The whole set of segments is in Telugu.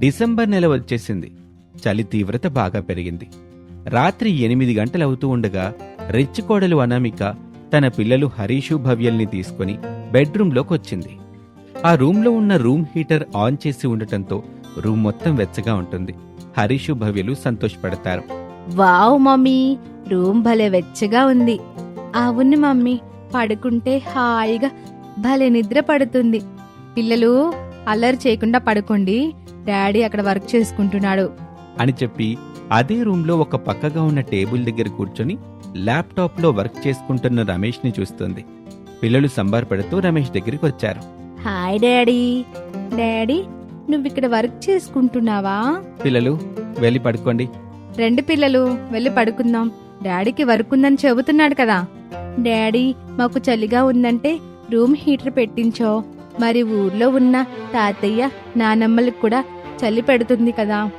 డిసెంబర్ నెల వచ్చేసింది. చలి తీవ్రత బాగా పెరిగింది. రాత్రి ఎనిమిది గంటలవుతూ ఉండగా రెచ్చికోడలు అనామిక తన పిల్లలు హరీషు భవ్యల్ని తీసుకుని బెడ్రూంలోకి వచ్చింది. ఆ రూంలో ఉన్న రూమ్ హీటర్ ఆన్ చేసి ఉండటంతో రూమ్ మొత్తం వెచ్చగా ఉంటుంది. హరీషు భవ్యలు సంతోషపడతారు. వావ్ మమ్మీ రూమ్ భలే వెచ్చగా ఉంది. అవును మమ్మీ పడుకుంటే హాయిగా భలే నిద్ర పడుతుంది. పిల్లలు అల్లరి చేయకుండా పడుకోండి. డాడీ అక్కడ వర్క్ చేసుకుంటున్నాడు. అని చెప్పి అదే రూంలో ఒక పక్కగా ఉన్న టేబుల్ దగ్గర కూర్చొని ల్యాప్టాప్లో వర్క్ చేసుకుంటున్న రమేష్ని చూస్తుంది. పిల్లలు సంబార్ పెడుతూ రమేష్ దగ్గరికి వచ్చారు. Hi daddy. డాడీ నువ్వు ఇక్కడ వర్క్ చేసుకుంటున్నావా? పిల్లలు వెళ్ళి పడుకోండి. రెండు పిల్లలు వెళ్ళి పడుకుందాం. డాడీకి వర్క్ ఉందని చెబుతున్నాడు కదా. డాడీ మాకు చలిగా ఉందంటే రూమ్ హీటర్ పెట్టించో. మరి ఊర్లో ఉన్న తాతయ్య నానమ్మలకు కూడా చలి పెడుతుంది కదా.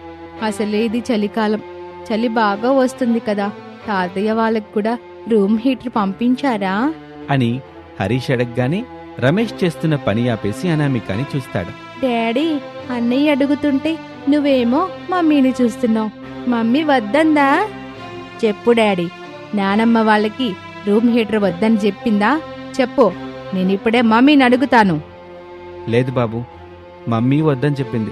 అసలే ఇది చలికాలం. చలి బాగా వస్తుంది కదా. తాతయ్య వాళ్ళకు కూడా రూమ్ హీటర్ పంపించారా? అని హరీష్ అడగగానే రమేష్ చేస్తున్న పని ఆపేసి అనామికాని చూస్తాడు. డాడీ అన్నయ్య అడుగుతుంటే నువ్వేమో మమ్మీని చూస్తున్నావు. మమ్మీ వద్దందా? చెప్పు డాడీ నానమ్మ వాళ్ళకి రూమ్ హీటర్ వద్దని చెప్పిందా? చెప్పు నేను ఇప్పుడే మమ్మీని అడుగుతాను. లేదు బాబు మమ్మీ వద్దని చెప్పింది.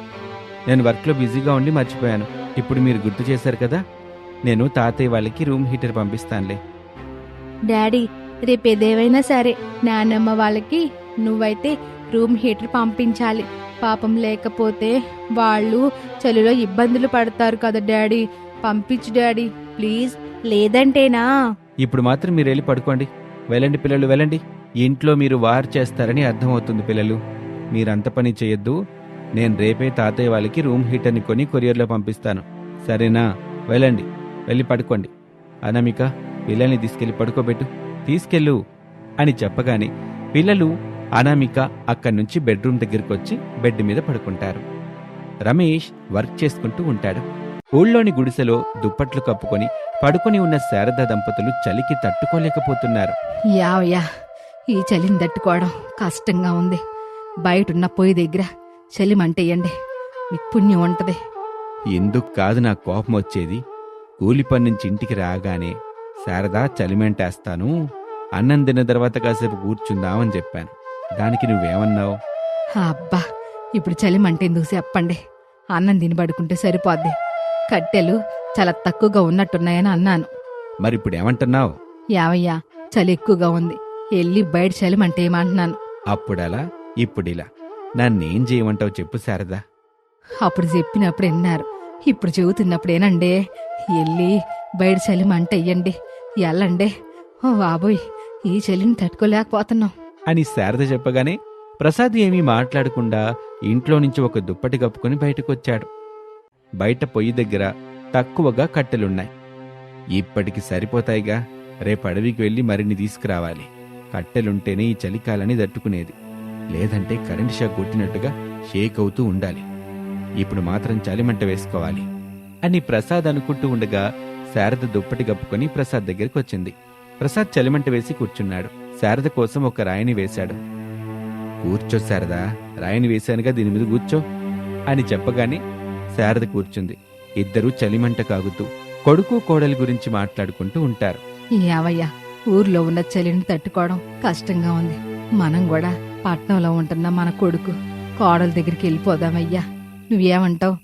నేను వర్క్లో బిజీగా ఉండి మర్చిపోయాను. ఇప్పుడు మీరు గుర్తు చేశారు కదా? నేను తాతయ్య వాళ్ళకి రూమ్ హీటర్ పంపిస్తానులే. డాడీ రేపేదేవైనా సరే నానమ్మ వాళ్ళకి నువ్వైతే రూమ్ హీటర్ పంపించాలి. పాపం లేకపోతే వాళ్ళు చలిలో ఇబ్బందులు పడతారు కదా డాడీ. పంపించు డాడీ ప్లీజ్. లేదంటేనా? ఇప్పుడు మాత్రం మీరు వెళ్ళి పడుకోండి. వెళ్ళండి పిల్లలు వెళ్ళండి. ఇంట్లో మీరు వార్ చేస్తారని అర్థమవుతుంది పిల్లలు. మీరంత పని చేయొద్దు. నేను రేపే తాతయ్య వాళ్ళకి రూమ్ హీటర్ని కొని కొరియర్లో పంపిస్తాను. సరేనా? వెళ్ళండి. వెళ్ళి పడుకోండి. అనమిక పిల్లల్ని తీసుకెళ్ళి పడుకోబెట్టు. తీసుకెళ్ళు అని చెప్పగానే పిల్లలు అనామిక అక్కడి నుంచి బెడ్రూమ్ దగ్గరికి వచ్చి బెడ్ మీద పడుకుంటారు. రమేష్ వర్క్ చేసుకుంటూ ఉంటాడు. ఊళ్ళోని గుడిసెలో దుప్పట్లు కప్పుకొని పడుకొని ఉన్న శారద దంపతులు చలికి తట్టుకోలేకపోతున్నారు. యావయ్యా ఈ చలిని తట్టుకోవడం కష్టంగా ఉంది. బయటున్న పొయ్యి దగ్గర చలి మంటేయండి మీకు పుణ్యం ఉంటది. ఎందుకు కాదు నా కోపం వచ్చేది? కూలి పని నుంచి ఇంటికి రాగానే శారదా చలిమెంటేస్తాను. అన్నం తిన్న తర్వాత కాసేపు కూర్చుందామని చెప్పాను. దానికి నువ్వేమన్నావు? అబ్బా ఇప్పుడు చలి మంట ఎందుకు చెప్పండి? అన్నం తిని పడుకుంటే సరిపోద్ది. కట్టెలు చాలా తక్కువగా ఉన్నట్టున్నాయని అన్నాను. మరి ఇప్పుడు ఏమంటున్నావు యావయ్యా చలి ఎక్కువగా ఉంది. వెళ్ళి బయట చలి మంట ఏమంటున్నాను? అప్పుడలా ఇప్పుడిలా. నన్నేం చేయమంటావు చెప్పు శారదా. అప్పుడు చెప్పినప్పుడు విన్నారు ఇప్పుడు చెబుతున్నప్పుడేనండే వెళ్ళి బయట చలి మంట వెయ్యండి ఎల్లండే ఓ బాబోయ్ ఈ చలిని తట్టుకోలేకపోతున్నాం. అని శారద చెప్పగానే ప్రసాద్ ఏమీ మాట్లాడకుండా ఇంట్లో నుంచి ఒక దుప్పటి కప్పుకొని బయటకొచ్చాడు. బయట పొయ్యి దగ్గర తక్కువగా కట్టెలున్నాయి. ఇప్పటికి సరిపోతాయిగా రేపు అడవికి వెళ్ళి మరిన్ని తీసుకురావాలి. కట్టెలుంటేనే ఈ చలికాలని తట్టుకునేది. లేదంటే కరెంట్ షాక్ కొట్టినట్టుగా షేక్ అవుతూ ఉండాలి. ఇప్పుడు మాత్రం చలిమంట వేసుకోవాలి అని ప్రసాద్ అనుకుంటూ ఉండగా శారద దుప్పటి కప్పుకొని ప్రసాద్ దగ్గరికి వచ్చింది. ప్రసాద్ చలిమంట వేసి కూర్చున్నాడు. శారద కోసం ఒక రాయిని వేశాడు. కూర్చో శారదా రాయిని వేశానుగా దీని మీద కూర్చో అని చెప్పగానే శారద కూర్చుంది. ఇద్దరూ చలిమంట కాగుతూ కొడుకు కోడలి గురించి మాట్లాడుకుంటూ ఉంటారు. ఏవయ్యా ఊర్లో ఉన్న చలిని తట్టుకోవడం కష్టంగా ఉంది. మనం కూడా పట్నంలో ఉంటున్న మన కొడుకు కోడల దగ్గరికి వెళ్ళిపోదామయ్యా. నువ్వేమంటావు?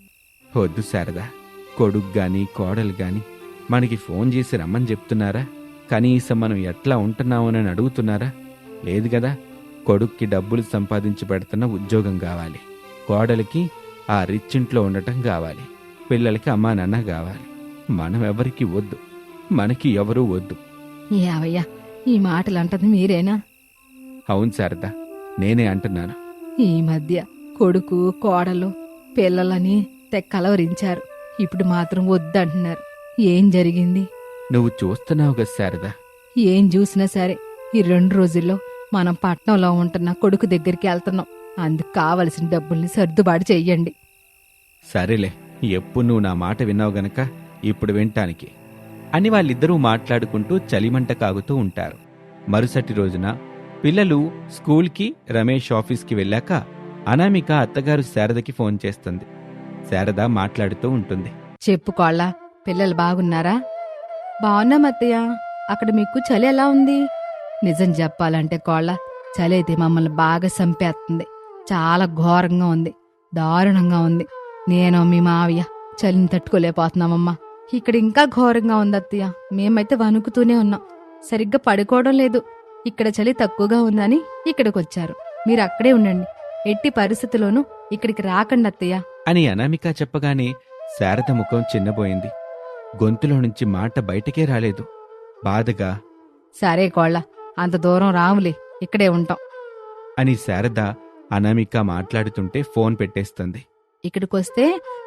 వద్దు శారదా. కొడుకు గాని కోడలు గాని మనకి ఫోన్ చేసి రమ్మని చెప్తున్నారా? కనీసం మనం ఎట్లా ఉంటున్నామోనని అడుగుతున్నారా? లేదు కదా కొడుక్కి డబ్బులు సంపాదించి పెడుతున్న ఉద్యోగం కావాలి. కోడలికి ఆ రిచ్ ఇంట్లో ఉండటం కావాలి. పిల్లలకి అమ్మా నాన్న కావాలి. మనం ఎవరికి వద్దు. మనకి ఎవరూ వద్దు. యావయ్యా ఈ మాటలు అంటది మీరేనా? అవును శారదా. నేనే అంటున్నాను. ఈ మధ్య కొడుకు కోడలు పిల్లలని తెగ కలవరించారు. ఇప్పుడు మాత్రం వద్దంటున్నారు. ఏం జరిగింది? నువ్వు చూస్తున్నావు కదా శారదా. ఏం చూసినా సరే ఈ రెండు రోజుల్లో మనం పట్నంలో ఉంటున్న కొడుకు దగ్గరికి వెళ్తున్నాం. అందుకు కావలసిన డబ్బుల్ని సర్దుబాటు చెయ్యండి. సరేలే ఎప్పుడు నువ్వు నా మాట విన్నావు గనక ఇప్పుడు వింటానికి. అని వాళ్ళిద్దరూ మాట్లాడుకుంటూ చలిమంట కాగుతూ ఉంటారు. మరుసటి రోజున పిల్లలు స్కూల్కి రమేష్ ఆఫీస్కి వెళ్ళాక అనామిక అత్తగారు శారదకి ఫోన్ చేస్తుంది. శారద మాట్లాడుతూ ఉంటుంది. చెప్పు కోళ్ళ పిల్లలు బాగున్నారా? బాగున్నాం అత్తయ్య. అక్కడ మీకు చలి ఎలా ఉంది? నిజం చెప్పాలంటే కోళ్ళ చలి అయితే మమ్మల్ని బాగా చంపేస్తుంది. చాలా ఘోరంగా ఉంది. దారుణంగా ఉంది. నేను మీ మావయ్య చలిని తట్టుకోలేకపోతున్నామమ్మా. ఇక్కడ ఇంకా ఘోరంగా ఉంది అత్తయ్య. మేమైతే వణుకుతూనే ఉన్నాం. సరిగ్గా పడుకోవడం లేదు. ఇక్కడ చలి తక్కువగా ఉందని ఇక్కడికి వచ్చారు మీరు అక్కడే ఉండండి. ఎట్టి పరిస్థితుల్లోనూ ఇక్కడికి రాకండి అత్తయ్య. అని అనామిక చెప్పగానే శారద ముఖం చిన్నబోయింది. గొంతులో నుంచి మాట బయటకే రాలేదు. బాధగా సరే కోళ్ళ అంత దూరం రాములే ఇక్కడే ఉంటాం. అని శారద అనామిక మాట్లాడుతుంటే ఫోన్ పెట్టేస్తుంది. ఇక్కడికొస్తే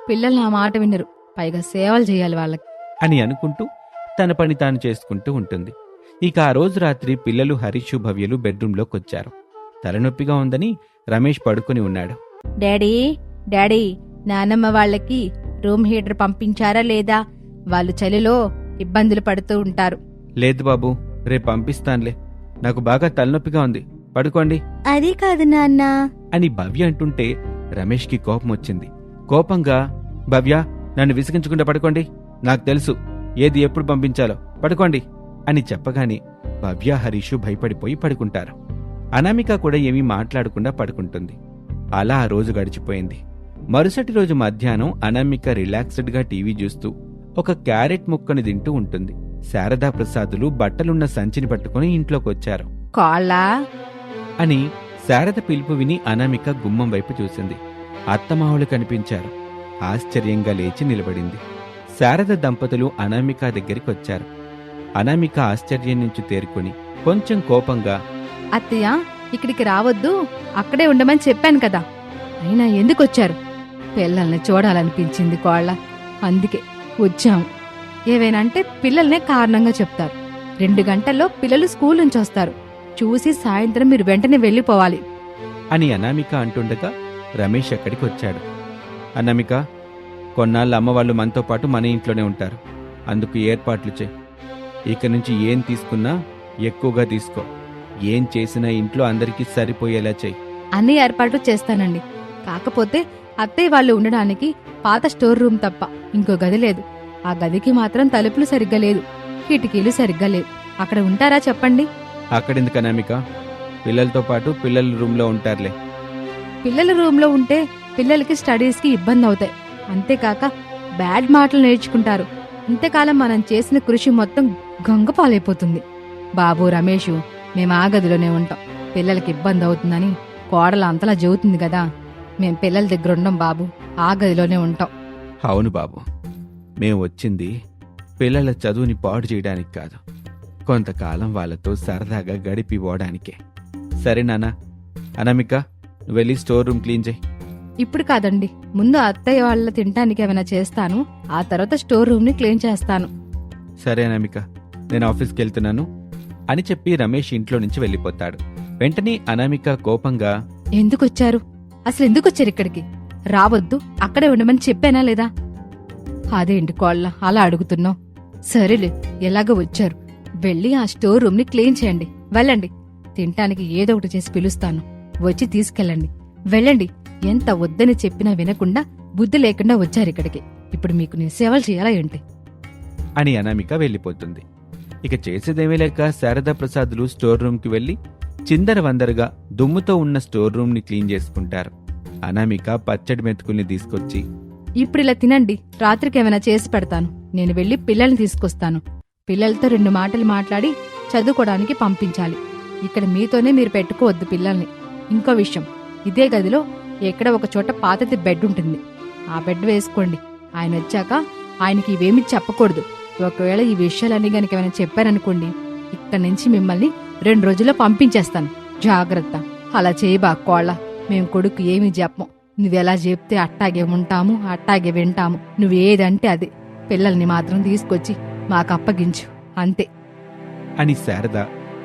పిల్లలు నా మాట వినరు. పైగా సేవలు చేయాలి వాళ్ళకి. అని అనుకుంటూ తన పని తాను చేసుకుంటూ ఉంటుంది. ఇక ఆ రోజు రాత్రి పిల్లలు హరీషు భవ్యలు బెడ్రూంలోకి వచ్చారు. తలనొప్పిగా ఉందని రమేష్ పడుకుని ఉన్నాడు. డాడీ డాడీ నానమ్మ వాళ్ళకి రూమ్ హీటర్ పంపించారా లేదా? వాళ్ళు చలిలో ఇబ్బందులు పడుతూ ఉంటారు. లేదు బాబు రేపు పంపిస్తానులే. నాకు బాగా తలనొప్పిగా ఉంది. పడుకోండి. అది కాదు నాన్న. అని భవ్య అంటుంటే రమేష్కి కోపం వచ్చింది. కోపంగా భవ్య నన్ను విసిగించకుండా పడుకోండి. నాకు తెలుసు ఏది ఎప్పుడు పంపించాలో. పడుకోండి. అని చెప్పగానే భవ్య హరీషు భయపడిపోయి పడుకుంటారు. అనామిక కూడా ఏమీ మాట్లాడకుండా పడుకుంటుంది. అలా ఆ రోజు గడిచిపోయింది. మరుసటి రోజు మధ్యాహ్నం అనామిక రిలాక్స్డ్గా టీవీ చూస్తూ ఒక క్యారెట్ ముక్కని తింటూ ఉంటుంది. శారదా ప్రసాదులు బట్టలున్న సంచిని పట్టుకుని ఇంట్లోకొచ్చారు కోళ్ళ? అని శారద పిలుపు విని అనామిక గుమ్మం వైపు చూసింది. అత్తమావులు కనిపించారు. ఆశ్చర్యంగా లేచి నిలబడింది. శారద దంపతులు అనామిక దగ్గరికి వచ్చారు. అనామిక ఆశ్చర్యం నుంచి తేరుకొని కొంచెం కోపంగా అత్తయ్య ఇక్కడికి రావద్దు అక్కడే ఉండమని చెప్పాను కదా. అయినా ఎందుకు వచ్చారు పిల్లల్ని చూడాలనిపించింది కోళ్ళ. అందుకే వచ్చాము. ఏవైనంటే పిల్లల్నే కారణంగా చెప్తారు. రెండు గంటల్లో పిల్లలు స్కూల్ నుంచి వస్తారు. చూసి సాయంత్రం మీరు వెంటనే వెళ్ళిపోవాలి. అని అనామిక అంటుండగా రమేష్ అక్కడికి వచ్చాడు. అనామిక కొన్నాళ్ళు అమ్మవాళ్ళు మనతో పాటు మన ఇంట్లోనే ఉంటారు. అందుకు ఏర్పాట్లు చేయి. ఇక నుంచి ఏం తీసుకున్నా ఎక్కువగా తీసుకో. ఏం చేసినా ఇంట్లో అందరికీ సరిపోయేలా చెయ్యి అన్ని ఏర్పాట్లు చేస్తానండి. కాకపోతే అత్తయ్య వాళ్ళు ఉండడానికి పాత స్టోర్ రూమ్ తప్ప ఇంకో గది లేదు. ఆ గదికి మాత్రం తలుపులు సరిగ్గా లేదు. కిటికీలు సరిగ్గా లేవు. అక్కడ ఉంటారా చెప్పండి? అక్కడెందుకు అనామిక? పిల్లలతో పాటు పిల్లల రూమ్లో ఉంటారులే. పిల్లల రూమ్లో ఉంటే పిల్లలకి స్టడీస్కి ఇబ్బంది అవుతాయి. అంతేకాక బ్యాడ్ మాటలు నేర్చుకుంటారు. ఇంతకాలం మనం చేసిన కృషి మొత్తం గంగపాలైపోతుంది. బాబు రమేషు మేము ఆ గదిలోనే ఉంటాం. పిల్లలకి ఇబ్బంది అవుతుందని కోడలు అంతలా చెబుతుంది కదా. మేం పిల్లల దగ్గర ఉండం బాబు ఆ గదిలోనే ఉంటాం. అవును బాబు. మేము వచ్చింది పిల్లల చదువుని పాడు చేయడానికి కాదు. కొంతకాలం వాళ్ళతో సరదాగా గడిపి పోవడానికే. సరే నానా అనామిక నువ్వు వెళ్ళి స్టోర్ రూమ్ క్లీన్ చేయి. ఇప్పుడు కాదండి. ముందు అత్తయ్య వాళ్ళ తినడానికి ఏమైనా చేస్తాను. ఆ తర్వాత స్టోర్ రూమ్ని క్లీన్ చేస్తాను. సరే అనామిక నేను ఆఫీస్కి వెళ్తున్నాను. అని చెప్పి రమేష్ ఇంట్లో నుంచి వెళ్ళిపోతాడు. వెంటనే అనామిక కోపంగా ఎందుకు వచ్చారు అసలు ఎందుకు వచ్చారు ఇక్కడికి? రావద్దు అక్కడే ఉండమని చెప్పానా లేదా? అదేంటి కోళ్ళ అలా అడుగుతున్నావు? సరేలే ఎలాగో వచ్చారు. వెళ్ళి ఆ స్టోర్ రూమ్ని క్లీన్ చేయండి. వెళ్ళండి. తినటానికి ఏదో ఒకటి చేసి పిలుస్తాను. వచ్చి తీసుకెళ్ళండి. వెళ్ళండి. ఎంత వద్దని చెప్పినా వినకుండా బుద్ధి లేకుండా వచ్చారు ఇక్కడికి. ఇప్పుడు మీకు నేను సేవలు చేయాలా ఏంటి? అని అనామిక వెళ్ళిపోతుంది. ఇక చేసేదేమీ లేక శారదా ప్రసాదులు స్టోర్ రూమ్కి వెళ్ళి చిందర వందరగా దుమ్ముతో ఉన్న స్టోర్ రూమ్ని క్లీన్ చేసుకుంటారు. అనామిక పచ్చడి మెతుకుల్ని తీసుకొచ్చి ఇప్పుడు ఇలా తినండి రాత్రికి ఏమైనా చేసి పెడతాను. నేను వెళ్ళి పిల్లల్ని తీసుకొస్తాను. పిల్లలతో రెండు మాటలు మాట్లాడి చదువుకోవడానికి పంపించాలి. ఇక్కడ మీతోనే మీరు పెట్టుకోవద్దు పిల్లల్ని. ఇంకో విషయం ఇదే గదిలో ఎక్కడ ఒక చోట పాతది బెడ్ ఉంటుంది. ఆ బెడ్ వేసుకోండి. ఆయన వచ్చాక ఆయనకి ఇవేమి చెప్పకూడదు. ఒకవేళ ఈ విషయాలన్నీ గనక ఏమైనా చెప్పారనుకోండి ఇక్కడి నుంచి మిమ్మల్ని రెండు రోజుల్లో పంపించేస్తాను. జాగ్రత్త. అలా చేయబా కోళ్ళ. మేము కొడుకు ఏమీ చెప్పం నువ్వెలా చెప్తే అట్టాగే ఉంటాము అట్టాగే వింటాము. నువ్వేదంటే అది. పిల్లల్ని మాత్రం తీసుకొచ్చి మాకు అప్పగించు. అంతే. అని శారద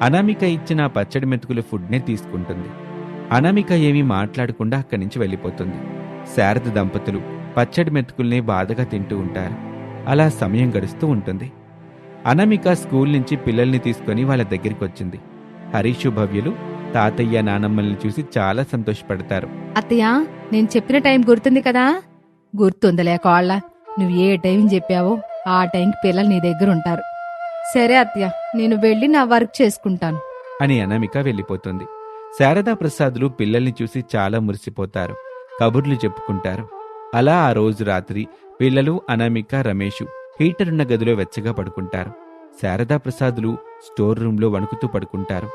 అనామిక ఇచ్చిన పచ్చడి మెతుకుల ఫుడ్నే తీసుకుంటుంది. అనామిక ఏమీ మాట్లాడకుండా అక్కడి నుంచి వెళ్ళిపోతుంది. శారద దంపతులు పచ్చడి మెతుకుల్ని బాధగా తింటూ ఉంటారు. అలా సమయం గడుస్తూ ఉంటుంది. అనామిక స్కూల్ నుంచి పిల్లల్ని తీసుకొని వాళ్ళ దగ్గరికి వచ్చింది హరీషు భవ్యులు తాతయ్య నానమ్మల్ని చూసి చాలా సంతోషపడతారు. అత్తయ్య నేను చెప్పిన టైం గుర్తుంది కదా? గుర్తుందిలే కోళ్ళ. నువ్వు ఏ టైం చెప్పావో ఆ టైంకి పిల్లలు నీ దగ్గర ఉంటారు. సరే అత్తయ్య నేను వెళ్ళి నా వర్క్ చేసుకుంటాను. అని అనామిక వెళ్ళిపోతుంది. శారదా ప్రసాదులు పిల్లల్ని చూసి చాలా మురిసిపోతారు. కబుర్లు చెప్పుకుంటారు. అలా ఆ రోజు రాత్రి పిల్లలు అనామిక రమేషు హీటర్ ఉన్న గదిలో వెచ్చగా పడుకుంటారు. శారదా ప్రసాదులు స్టోర్ రూంలో వణుకుతూ పడుకుంటారు.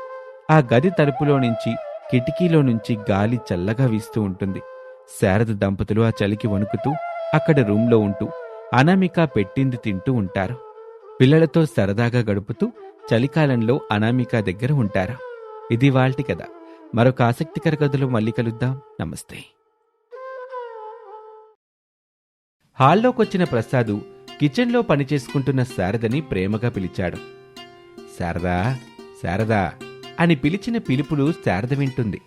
ఆ గది తలుపులో నుంచి కిటికీలో నుంచి గాలి చల్లగా వీస్తూ ఉంటుంది. శారద దంపతులు ఆ చలికి వణుకుతూ అక్కడ రూంలో ఉంటూ అనామిక పెట్టింది తింటూ ఉంటారు. పిల్లలతో సరదాగా గడుపుతూ చలికాలంలో అనామిక దగ్గర ఉంటారు. ఇది వాళ్ళటి కథ. మరొక ఆసక్తికర కథలో మళ్ళీ కలుద్దాం. నమస్తే. హాల్లోకొచ్చిన ప్రసాదు కిచెన్లో పనిచేసుకుంటున్న శారదని ప్రేమగా పిలిచాడు. శారదా శారదా అని పిలిచిన పిలుపులు శారద వింటుంది.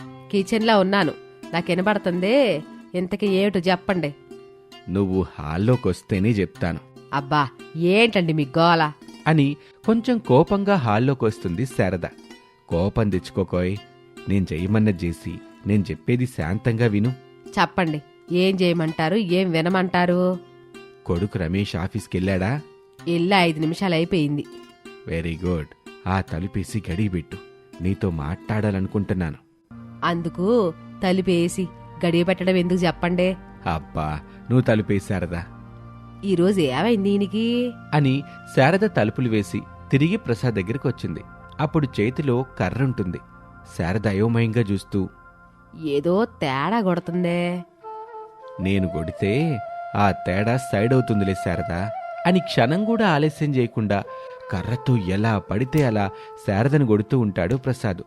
కిచెన్లో ఉన్నాను. నాకు వినబడుతుందే ఇంతకీ ఏమిటో చెప్పండి. నువ్వు హాల్లోకొస్తేనే చెప్తాను. అబ్బా ఏంటండి మీ గోల? అని కొంచెం కోపంగా హాల్లోకొస్తుంది శారద. కోపం తెచ్చుకోకోయ్. నేను చెయ్యమన్నది చేసి నేను చెప్పేది శాంతంగా విను. చెప్పండి. ఏం చేయమంటారు ఏం వినమంటారు? కొడుకు రమేష్ ఆఫీస్కెళ్ళాడా? ఇల్లు ఐదు నిమిషాలు అయిపోయింది. Very good. ఆ తలుపేసి గడియబెట్టు నీతో మాట్లాడాలనుకుంటున్నాను. అందుకు తలుపేసి గడియ పెట్టడం ఎందుకు చెప్పండి? అబ్బా నువ్వు తలుపేశారదా ఈరోజు ఏమైంది దీనికి అని శారద తలుపులు వేసి తిరిగి ప్రసాద్ దగ్గరికి వచ్చింది. అప్పుడు చేతిలో కర్ర ఉంటుంది. శారద అయోమయంగా చూస్తూ ఏదో తేడా కొడుతుందే. నేను కొడితే ఆ తేడా సైడ్ అవుతుందిలే శారదా. అని క్షణం కూడా ఆలస్యం చేయకుండా కర్రతో ఎలా పడితే అలా శారదను కొడుతూ ఉంటాడు ప్రసాద్.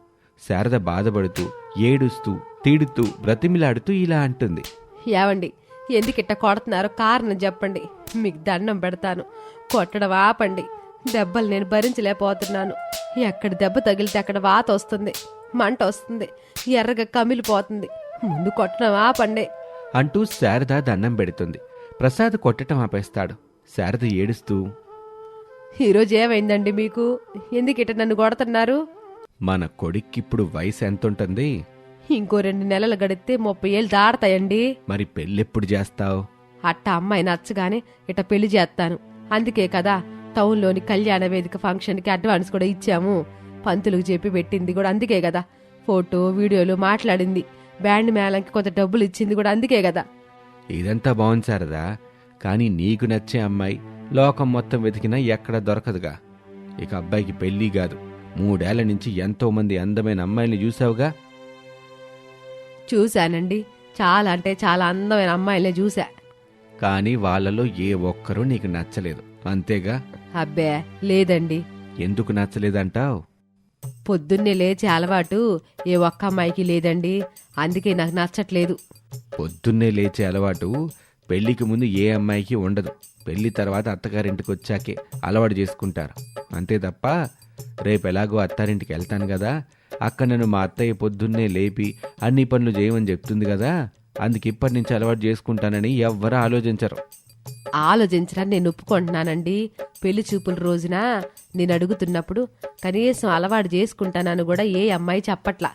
శారద బాధపడుతూ ఏడుస్తూ తిడుతూ బ్రతిమిలాడుతూ ఇలా అంటుంది. ఏవండి ఎందుకిట్ట కొడుతున్నారో కారణం చెప్పండి. మీకు దండం పెడతాను. కొట్టడం ఆపండి. దెబ్బలు నేను భరించలేకపోతున్నాను. ఎక్కడ దెబ్బ తగిలితే అక్కడ వాత వస్తుంది. మంట వస్తుంది. ఎర్రగా కమిలిపోతుంది ముందు కొట్టడం ఆపండి. అంటూ శారద దండం పెడుతుంది. ప్రసాద్ కొట్టటం ఆపేస్తాడు. శారద ఏడుస్తూ ఈరోజు ఏమైందండి మీకు? ఎందుకిట నన్ను కొడుతున్నారు? మన కొడుక్కిప్పుడు వయసు ఎంతుంటుంది? ఇంకో రెండు నెలలు గడిస్తే ముప్పై ఏళ్ళు దాడతాయండి మరి పెళ్ళెప్పుడు చేస్తావు? అట్ట అమ్మాయి నచ్చగానే ఇట పెళ్ళి చేస్తాను. అందుకే కదా టౌన్లోని కళ్యాణ వేదిక ఫంక్షన్కి అడ్వాన్స్ కూడా ఇచ్చాము. పంతులకు చెప్పి పెట్టింది కూడా అందుకే కదా. ఫోటో వీడియోలు మాట్లాడింది. బ్యాండ్ మేళంకి కొంత డబ్బులు ఇచ్చింది కూడా అందుకే కదా. ఇదంతా బాగుంది శారదా. కానీ నీకు నచ్చే అమ్మాయి లోకం మొత్తం వెతికినా ఎక్కడ దొరకదుగా. ఇక అబ్బాయికి పెళ్ళి కాదు. మూడేళ్ళ నుంచి ఎంతో మంది అందమైన అమ్మాయిల్ని చూసావుగా? చూశానండి. చాలా అంటే చాలా అందమైన అమ్మాయిలే చూసా కానీ వాళ్ళలో ఏ ఒక్కరూ నీకు నచ్చలేదు. అంతేగా? అబ్బే లేదండి. ఎందుకు నచ్చలేదంటావు? పొద్దున్నే లేచే అలవాటు ఏ ఒక్క అమ్మాయికి లేదండి. అందుకే నాకు నచ్చట్లేదు. పొద్దున్నే లేచే అలవాటు పెళ్ళికి ముందు ఏ అమ్మాయికి ఉండదు. పెళ్ళి తర్వాత అత్తగారింటికి వచ్చాకే అలవాటు చేసుకుంటారు. అంతే తప్ప రేపు ఎలాగో అత్తారింటికి వెళ్తాను కదా అక్కడ నన్ను మా అత్తయ్య పొద్దున్నే లేపి అన్ని పనులు చేయమని చెప్తుంది కదా అందుకు ఇప్పటి నుంచి అలవాటు చేసుకుంటానని ఎవ్వరూ ఆలోచించరు. ఆలోచించడానికి నేను ఒప్పుకుంటున్నానండి. పెళ్ళి చూపుల రోజున నేను అడుగుతున్నప్పుడు కనీసం అలవాటు చేసుకుంటానని కూడా ఏ అమ్మాయి చెప్పట్లా.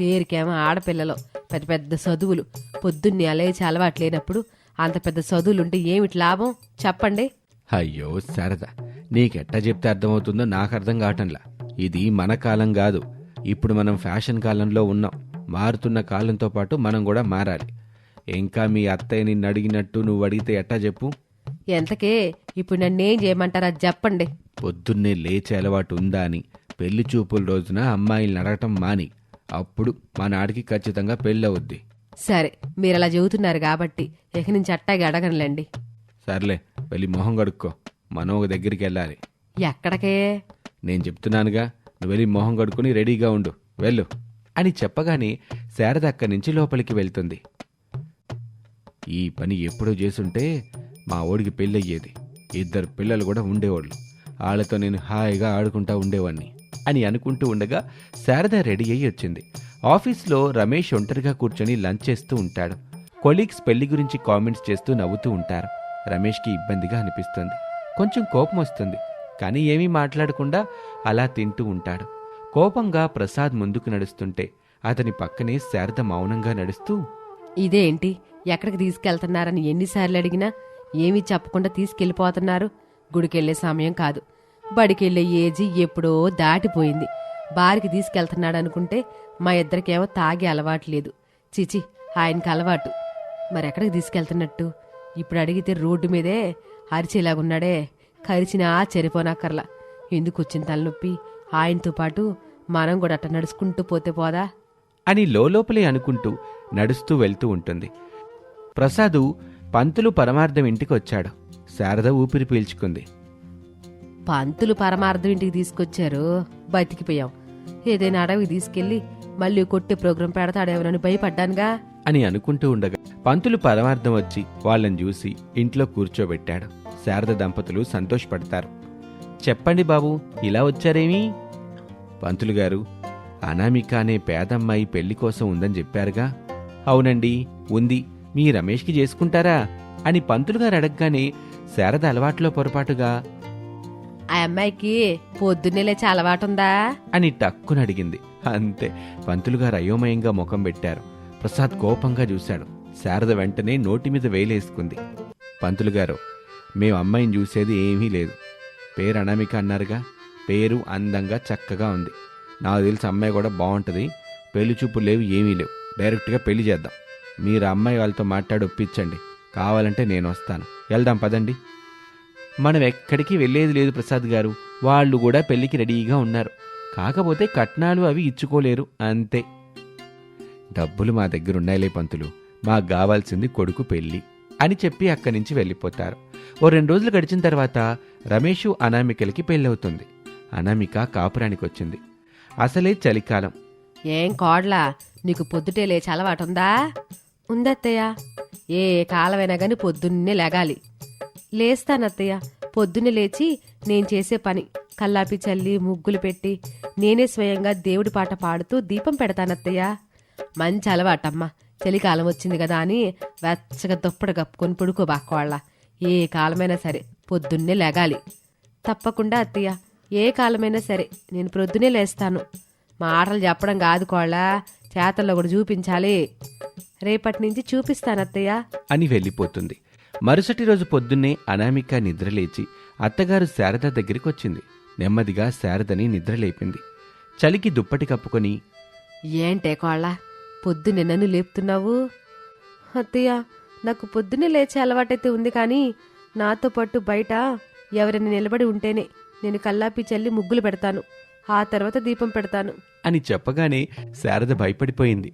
పేరుకేమో ఆడపిల్లలు పెద్ద పెద్ద చదువులు. పొద్దున్నే అలయచి అలవాటు లేనప్పుడు అంత పెద్ద చదువులుంటే ఏమిటి లాభం? చెప్పండి. అయ్యో శారద నీకెట్టా చెప్తే అర్థమవుతుందో నాకు అర్థం కావటంలా. ఇది మన కాలం కాదు. ఇప్పుడు మనం ఫ్యాషన్ కాలంలో ఉన్నాం. మారుతున్న కాలంతో పాటు మనం కూడా మారాలి. ఇంకా మీ అత్తయ్య నిన్ను అడిగినట్టు నువ్వు అడిగితే ఎట్టా చెప్పు? ఎంతకే? ఇప్పుడు నన్నేం చేయమంటారు? చెప్పండి. పొద్దున్నే లేచే అలవాటు ఉందా అని. పెళ్ళి చూపుల రోజున అమ్మాయిల్ని అడగటం మాని. అప్పుడు మా నాడికి ఖచ్చితంగా పెళ్ళవుద్ది సరే మీరు అలా చెబుతున్నారు కాబట్టి ఇక నుంచి అట్టాగే అడగనులేండి. సర్లే వెళ్ళి మొహం కడుక్కో. మనం ఒక దగ్గరికి వెళ్ళాలి. ఎక్కడికే? నేను చెప్తున్నానుగా నువ్వు వెళ్ళి మొహం కడుక్కుని రెడీగా ఉండు. వెళ్ళు. అని చెప్పగానే శారద అక్కడి నుంచి లోపలికి వెళ్తుంది. ఈ పని ఎప్పుడో చేసుంటే మా ఓడికి పెళ్ళయ్యేది. ఇద్దరు పిల్లలు కూడా ఉండేవాళ్ళు. వాళ్ళతో నేను హాయిగా ఆడుకుంటా ఉండేవాణ్ణి అని అనుకుంటూ ఉండగా శారద రెడీ అయ్యి వచ్చింది. ఆఫీస్లో రమేష్ ఒంటరిగా కూర్చొని లంచ్ చేస్తూ ఉంటాడు. కొలీగ్స్ పెళ్ళి గురించి కామెంట్స్ చేస్తూ నవ్వుతూ ఉంటారు. రమేష్కి ఇబ్బందిగా అనిపిస్తుంది. కొంచెం కోపం వస్తుంది. కానీ ఏమీ మాట్లాడకుండా అలా తింటూ ఉంటాడు. కోపంగా ప్రసాద్ ముందుకు నడుస్తుంటే అతని పక్కనే శారద మౌనంగా నడుస్తూ ఇదేంటి? ఎక్కడికి తీసుకెళ్తున్నారని ఎన్నిసార్లు అడిగినా ఏమీ చెప్పకుండా తీసుకెళ్ళిపోతున్నారు. గుడికెళ్ళే సమయం కాదు. బడికెళ్ళే ఏజీ ఎప్పుడో దాటిపోయింది. బారికి తీసుకెళ్తున్నాడు అనుకుంటే మా ఇద్దరికేమో తాగి అలవాటు లేదు. చిచి ఆయనకి అలవాటు. మరెక్కడికి తీసుకెళ్తున్నట్టు? ఇప్పుడు అడిగితే రోడ్డు మీదే అరిచేలాగున్నాడే. కరిచినా చెరిపోనక్కర్లా. ఎందుకు వచ్చిన తలనొప్పి? ఆయనతో పాటు మనం కూడా అట్ట నడుచుకుంటూ పోతే పోదా? అని లోపలే అనుకుంటూ నడుస్తూ వెళ్తూ ఉంటుంది. ప్రసాదు పంతులు పరమార్థం ఇంటికి వచ్చాడు. శారద ఊపిరి పీల్చుకుంది. పంతులు పరమార్థం ఇంటికి తీసుకొచ్చారు. బతికిపోయాం. ఏదైనా అడవికి తీసుకెళ్ళి మళ్ళీ కొట్టే ప్రోగ్రాం పెడతాడేమోనని భయపడ్డానుగా. అని అనుకుంటూ ఉండగా పంతులు పరమార్థం వచ్చి వాళ్ళని చూసి ఇంట్లో కూర్చోబెట్టాడు. శారద దంపతులు సంతోషపడతారు. చెప్పండి బాబు ఇలా వచ్చారేమి? పంతులు గారు అనామిక అనే పేదమ్మాయి పెళ్ళి కోసం ఉందని చెప్పారుగా? అవునండి ఉంది. మీ రమేష్కి చేసుకుంటారా అని పంతులు గారు అడగగానే శారద అలవాట్లో పొరపాటుగా ఆ అమ్మాయికి పొద్దున్నే లేచి అలవాటుందా? అని టక్కున అడిగింది. అంతే పంతులు గారు అయోమయంగా ముఖం పెట్టారు. ప్రసాద్ కోపంగా చూశాడు. శారద వెంటనే నోటి మీద వేలేసుకుంది. పంతులు గారు మేము అమ్మాయిని చూసేది ఏమీ లేదు. పేరు అనామిక అన్నారుగా. పేరు అందంగా చక్కగా ఉంది. నాకు తెలిసి అమ్మాయి కూడా బాగుంటుంది పెళ్ళి చూపులు లేవు ఏమీ లేవు. డైరెక్ట్గా పెళ్ళి చేద్దాం. మీరు అమ్మాయి వాళ్ళతో మాట్లాడి ఒప్పించండి. కావాలంటే నేను వస్తాను. వెళ్దాం పదండి. మనం ఎక్కడికి వెళ్ళేది లేదు ప్రసాద్ గారు. వాళ్ళు కూడా పెళ్ళికి రెడీగా ఉన్నారు. కాకపోతే కట్నాలు అవి ఇచ్చుకోలేరు. అంతే. డబ్బులు మా దగ్గర ఉన్నాయిలే పంతులు. మాకు కావాల్సింది కొడుకు పెళ్ళి అని చెప్పి అక్కడి నుంచి వెళ్ళిపోతారు. ఓ రెండు రోజులు గడిచిన తర్వాత రమేషు అనామికలకి పెళ్ళవుతుంది. అనామిక కాపురానికి వచ్చింది. అసలే చలికాలం. ఏం కోడ్లా నీకు పొద్దుటే లేచి అలవాటుందా? ఉందత్తయ్య? ఏ కాలమైనా గాని పొద్దున్నే లేగాలి. లేస్తానత్తయ్య. పొద్దున్నే లేచి నేను చేసే పని. కల్లాపి చల్లి ముగ్గులు పెట్టి నేనే స్వయంగా దేవుడి పాట పాడుతూ దీపం పెడతానత్తయ్య. మంచి అలవాటమ్మా. చలికాలం వచ్చింది కదా అని వెచ్చగా దుప్పటి కప్పుకొని పడుకోబాకోళ్ళ ఏ కాలమైనా సరే పొద్దున్నే లేగాలి. తప్పకుండా అత్తయ్య. ఏ కాలమైనా సరే నేను ప్రొద్దునే లేస్తాను. మాటలు చెప్పడం కాదు కోళ్ళ. చేతల్లో కూడా చూపించాలి. రేపటి నుంచి చూపిస్తాను అత్తయ్య అని వెళ్ళిపోతుంది. మరుసటి రోజు పొద్దున్నే అనామిక నిద్రలేచి అత్తగారు శారద దగ్గరికి వచ్చింది నెమ్మదిగా శారదని నిద్రలేపింది. చలికి దుప్పటి కప్పుకొని ఏంటే కోళ్ళ పొద్దున్నే నన్ను లేపుతున్నావు? అత్తయ్య నాకు పొద్దున్నే లేచే అలవాటైతే ఉంది కానీ నాతో పాటు బయట ఎవరైనా నిలబడి ఉంటేనే నేను కల్లాపి చల్లి ముగ్గులు పెడతాను. ఆ తర్వాత దీపం పెడతాను. అని చెప్పగానే శారద భయపడిపోయింది.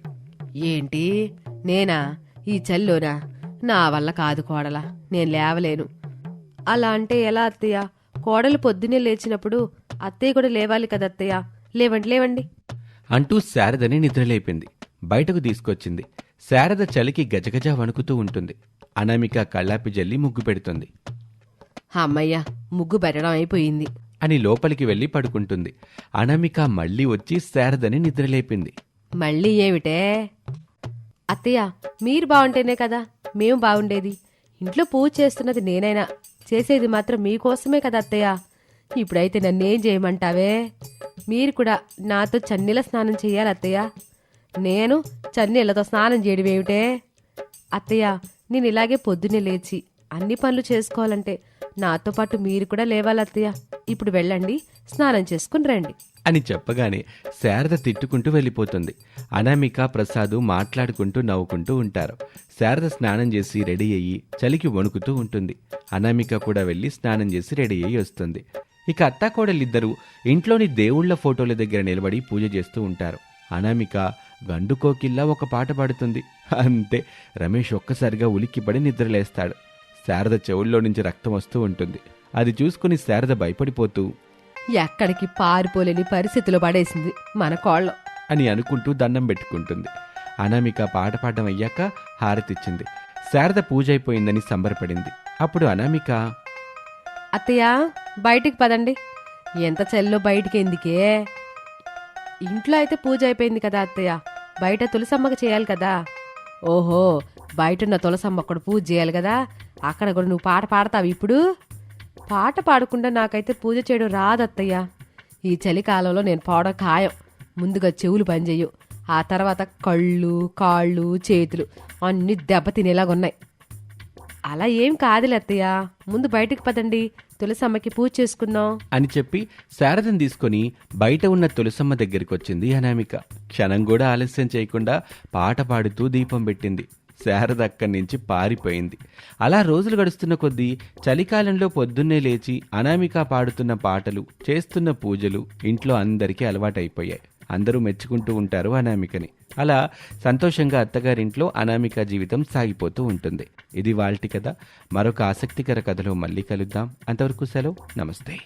ఏంటి? నేనా? ఈ చల్లోనా? నా వల్ల కాదు కోడలా. నేను లేవలేను. అలా అంటే ఎలా అత్తయ్య? కోడలు పొద్దున్నే లేచినప్పుడు అత్తయ్య కూడా లేవాలి కదా అత్తయ్య? లేవండి లేవండి. అంటూ శారదని నిద్రలేపింది. బయటకు తీసుకొచ్చింది. శారద చలికి గజగజ వణుకుతూ ఉంటుంది. అనామిక కళ్ళాపి జల్లి ముగ్గు పెడుతుంది. అమ్మయ్య ముగ్గు పెట్టడం అయిపోయింది. అని లోపలికి వెళ్ళి పడుకుంటుంది. అనామిక మళ్ళీ వచ్చి శారదని నిద్రలేపింది. మళ్ళీ ఏమిటే? అత్తయ్య మీరు బాగుంటేనే కదా మేము బాగుండేది ఇంట్లో పూజ చేస్తున్నది నేనైనా. చేసేది మాత్రం మీకోసమే కదా అత్తయ్య. ఇప్పుడైతే నన్నేం చేయమంటావే? మీరు కూడా నాతో చన్నీల స్నానం చేయాలి అత్తయ్య. నేను చన్నీళ్ళతో స్నానం చేయడం ఏమిటే? అత్తయ్య నేను ఇలాగే పొద్దున్నే లేచి అన్ని పనులు చేసుకోవాలంటే నాతో పాటు మీరు కూడా లేవాలి అత్తయ్య. ఇప్పుడు వెళ్ళండి స్నానం చేసుకుని రండి. అని చెప్పగానే శారద తిట్టుకుంటూ వెళ్ళిపోతుంది. అనామిక ప్రసాదు మాట్లాడుకుంటూ నవ్వుకుంటూ ఉంటారు. శారద స్నానం చేసి రెడీ అయ్యి చలికి వణుకుతూ ఉంటుంది. అనామిక కూడా వెళ్ళి స్నానం చేసి రెడీ అయ్యి వస్తుంది. ఇక అత్తాకోడలిద్దరూ ఇంట్లోని దేవుళ్ళ ఫోటోల దగ్గర నిలబడి పూజ చేస్తూ ఉంటారు. అనామిక గండుకోకిల్లా ఒక పాట పాడుతుంది. అంతే రమేష్ ఒక్కసారిగా ఉలిక్కిపడి నిద్రలేస్తాడు. శారద చెవుల్లో నుంచి రక్తం వస్తూ ఉంటుంది. అది చూసుకుని శారద భయపడిపోతూ ఎక్కడికి పారిపోలేని పరిస్థితిలో పడేసింది మన కోళ్ళం. అని అనుకుంటూ దండం పెట్టుకుంటుంది. అనామిక పాట పాడడం అయ్యాక హారతిచ్చింది శారద పూజ అయిపోయిందని సంబరపడింది. అప్పుడు అనామిక అత్తయ్య బయటికి పదండి. ఎంత చలిలో బయటికి ఎందుకే? ఇంట్లో అయితే పూజ అయిపోయింది కదా అత్తయ్య. బయట తులసమ్మకి చేయాలి కదా. ఓహో బయట ఉన్న తులసమ్మ కూడా పూజ చేయాలి కదా? అక్కడ కూడా నువ్వు పాట పాడతావు ఇప్పుడు? పాట పాడకుండా నాకైతే పూజ చేయడం రాదత్తయ్య. ఈ చలికాలంలో నేను పాడడం ఖాయం. ముందుగా చెవులు పనిచేయు. ఆ తర్వాత కళ్ళు కాళ్ళు చేతులు అన్ని దెబ్బతినేలాగా ఉన్నాయి. అలా ఏం కాదులే అత్తయ్య. ముందు బయటకు పదండి. తులసమ్మకి పూజ చేసుకుందాం. అని చెప్పి శారదను తీసుకొని బయట ఉన్న తులసమ్మ దగ్గరికి వచ్చింది అనామిక. క్షణం కూడా ఆలస్యం చేయకుండా పాట పాడుతూ దీపం పెట్టింది. శారద అక్కడి నుంచి పారిపోయింది. అలా రోజులు గడుస్తున్న కొద్దీ చలికాలంలో పొద్దున్నే లేచి అనామిక పాడుతున్న పాటలు చేస్తున్న పూజలు ఇంట్లో అందరికీ అలవాటైపోయాయి. అందరూ మెచ్చుకుంటూ ఉంటారు అనామికని. అలా సంతోషంగా అత్తగారింట్లో అనామిక జీవితం సాగిపోతూ ఉంటుంది. ఇది వాళ్ళటి కథ. మరొక ఆసక్తికర కథలో మళ్ళీ కలుద్దాం. అంతవరకు సెలవు. నమస్తే.